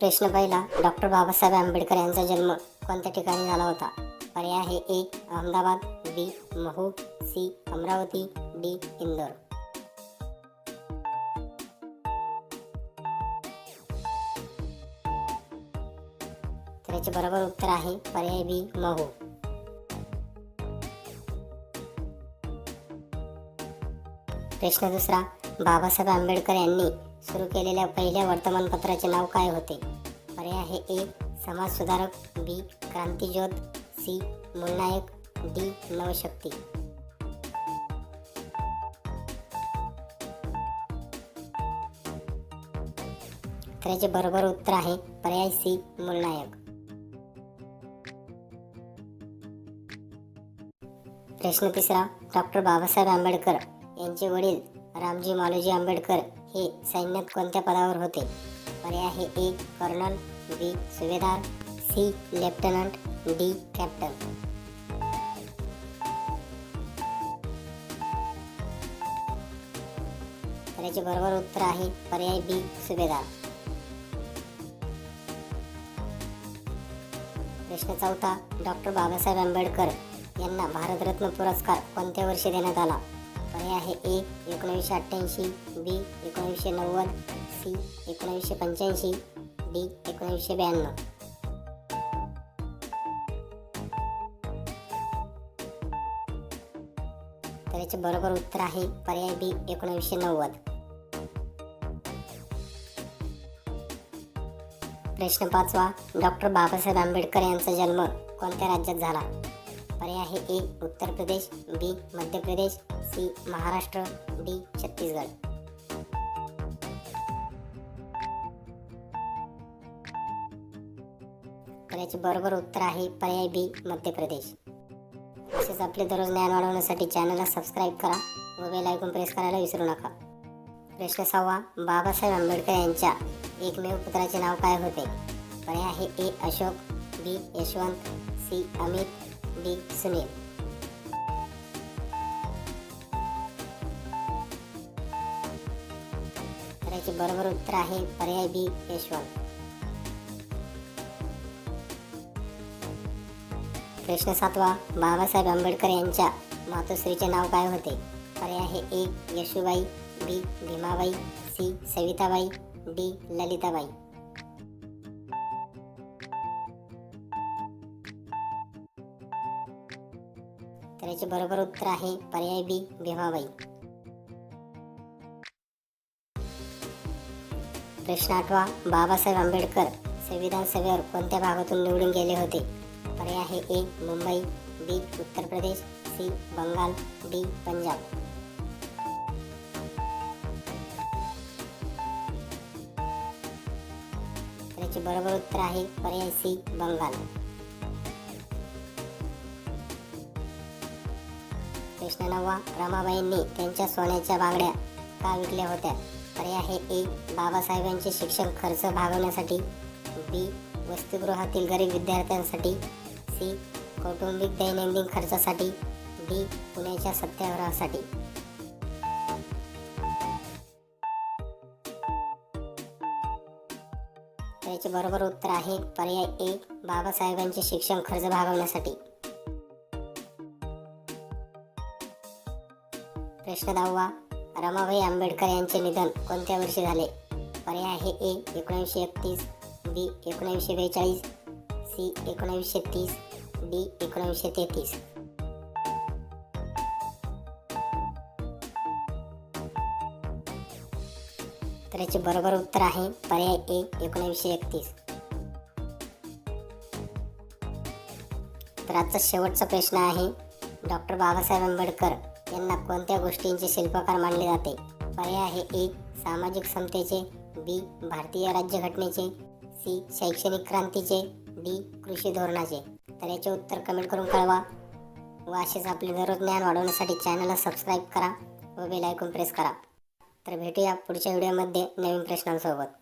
प्रश्न पहिला डॉक्टर बाबासाहेब आंबेडकर यांचा जन्म कोणत्या ठिकाणी झाला होता? पर्याय आहे A Ahmedabad B Mhow C Amravati D Indore. तर याचे बरोबर उत्तर आहे पर्याय बी महू. प्रश्न दुसरा बाबासाहेब आंबेडकर यांनी सुरू केलेल्या पहिल्या वर्तमानपत्राचे नाव काय होते? पर्याय आहे ए समाजसुधारक बी क्रांतीज्योत सी मूलनायक डी नवशक्ती. तर याचे बरोबर उत्तर आहे पर्याय सी मूलनायक. प्रश्न तिसरा डॉक्टर बाबासाहेब आंबेडकर यांचे वडील रामजी मालोजी आंबेडकर हे सैन्यात कोणत्या पदावर होते? पर्याय आहे A colonel B subedar C lieutenant D captain. तर याचे बरोबर उत्तर आहे पर्याय बी सुभेदार. प्रश्न चौथा डॉक्टर बाबासाहेब आंबेडकर यांना भारतरत्न पुरस्कार कोणत्या वर्षी देण्यात आला? पर्याय आहे ए एकोणीसशे अठ्ठ्याऐंशी बी एकोणीसशे नव्वद सी एकोणीसशे पंच्याऐंशी डी एकोणीसशे ब्याण्णव. तर याचे बरोबर उत्तर आहे पर्याय बी एकोणीसशे नव्वद. प्रश्न पाचवा डॉक्टर बाबासाहेब आंबेडकर यांचा जन्म कोणत्या राज्यात झाला? पर्याय आहे ए Uttar Pradesh B Madhya Pradesh C Maharashtra D Chhattisgarh. तर याचे बरोबर उत्तर आहे पर्याय बी मध्य प्रदेश. तसेच आपले दररोज ज्ञान वाढवण्यासाठी चॅनलला सबस्क्राईब करा व बेल ऐकून प्रेस करायला विसरू नका. प्रश्न सहावा बाबासाहेब आंबेडकर यांच्या एकमेव पुत्राचे नाव काय होते? पर्याय आहे A Ashok B Yashwant C Amit D Sunil. याचे बरोबर उत्तर आहे पर्याय बी यशवंत प्रश्न सातवा बाबासाहेब आंबेडकर यांच्या मातोश्रीचे नाव काय होते? पर्याय आहे A Yashubai B Bhimabai C Savitabai D Lalitabai. तर याचे बरोबर उत्तर आहे पर्याय बी भीमाबाई. प्रश्न आठवा बाबासाहेब आंबेडकर संविधान सभेवर कोणत्या भागातून निवडून गेले होते? पर्याय आहे A Mumbai B Uttar Pradesh C Bengal D Punjab. त्याचे बरोबर उत्तर आहे पर्याय सी बंगाल. प्रश्न नववा रमाबाईंनी त्यांच्या सोन्याच्या बांगड्या का विकल्या होत्या? पर्याय आहे ए बाबासाहेबांचे शिक्षण खर्च भागवण्यासाठी बी वसतिगृहातील गरीब विद्यार्थ्यांसाठी सी कौटुंबिक दैनंदिन खर्चासाठी डी पुण्याच्या सत्याग्रहासाठी. त्याचे बरोबर उत्तर आहे पर्याय ए बाबासाहेबांचे शिक्षण खर्च भागवण्यासाठी. प्रश्न दहावा. रमाबाई आंबेडकर यांचे निधन कोणत्या वर्षी झाले? पर्याय आहे ए एकोणीसशे एकतीस बी एकोणीसशे बेचाळीस सी एकोणीसशे तीस डी एकोणीसशे तेहतीस. तर याचे बरोबर उत्तर आहे पर्याय ए एकोणीसशे एकतीस. तर आजचा शेवटचा प्रश्न आहे डॉक्टर बाबासाहेब आंबेडकर. यांना कोणत्या गोष्टींचे शिल्पकार मानले जाते? पर्याय आहे ए सामाजिक समतेचे बी भारतीय राज्यघटनेचे सी शैक्षणिक क्रांतीचे डी कृषी धोरणाचे. तर याचे उत्तर कमेंट करून कळवा. व असेच आपले दररोज ज्ञान वाढवण्यासाठी चॅनलला सबस्क्राईब करा व बेल आयकॉन प्रेस करा. तर भेटूया पुढच्या व्हिडिओमध्ये नवीन प्रश्नांसोबत.